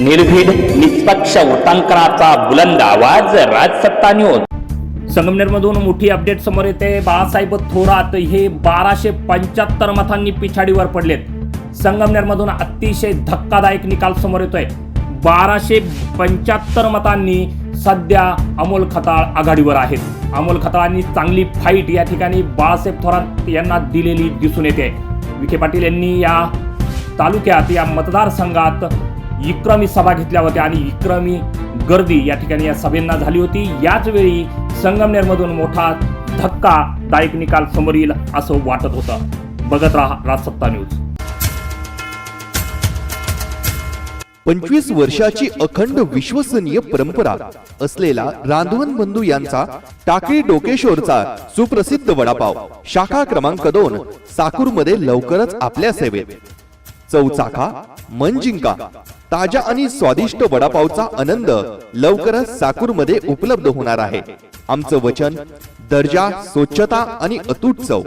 निर्भीड निष्पक्ष उटंकराचा बुलंद आवाज राजसत्ता न्यूज संगमनेरमधून मोठी अपडेट समोर येते. बाळासाहेब थोरात हे बाराशे पंच्याहत्तर मतांनी पिछाडीवर पडलेत. संगमनेरमधून अतिशय धक्कादायक निकाल समोर येतोय. बाराशे पंच्याहत्तर मतांनी सध्या अमोल खताळ आघाडीवर आहेत. अमोल खताळांनी चांगली फाईट या ठिकाणी बाळासाहेब थोरात यांना दिलेली दिसून येते. विखे पाटील यांनी या तालुक्यात या मतदारसंघात इक्रमी सभा घेतल्या होत्या आणि इक्रमी गर्दी या ठिकाणी या सभेंना झाली होती. याच वेळी संगमनेरमधून मोठा धक्कादायक निकाल समोर येईल असं वाटत होतं. बघत राहा राजसत्ता न्यूज. पंचवीस वर्षाची अखंड विश्वसनीय परंपरा असलेला रांधवन बंधू यांचा टाकळी डोकेश्वरचा सुप्रसिद्ध वडापाव शाखा क्रमांक दोन साकूरमध्ये लवकरच आपल्या सेवेत. चौचाका मन जिंका ताज्या आणि स्वादिष्ट वडापावचा आनंद लवकरच साकूरमध्ये उपलब्ध होणार आहे. आमचं वचन दर्जा स्वच्छता आणि अतूट चव.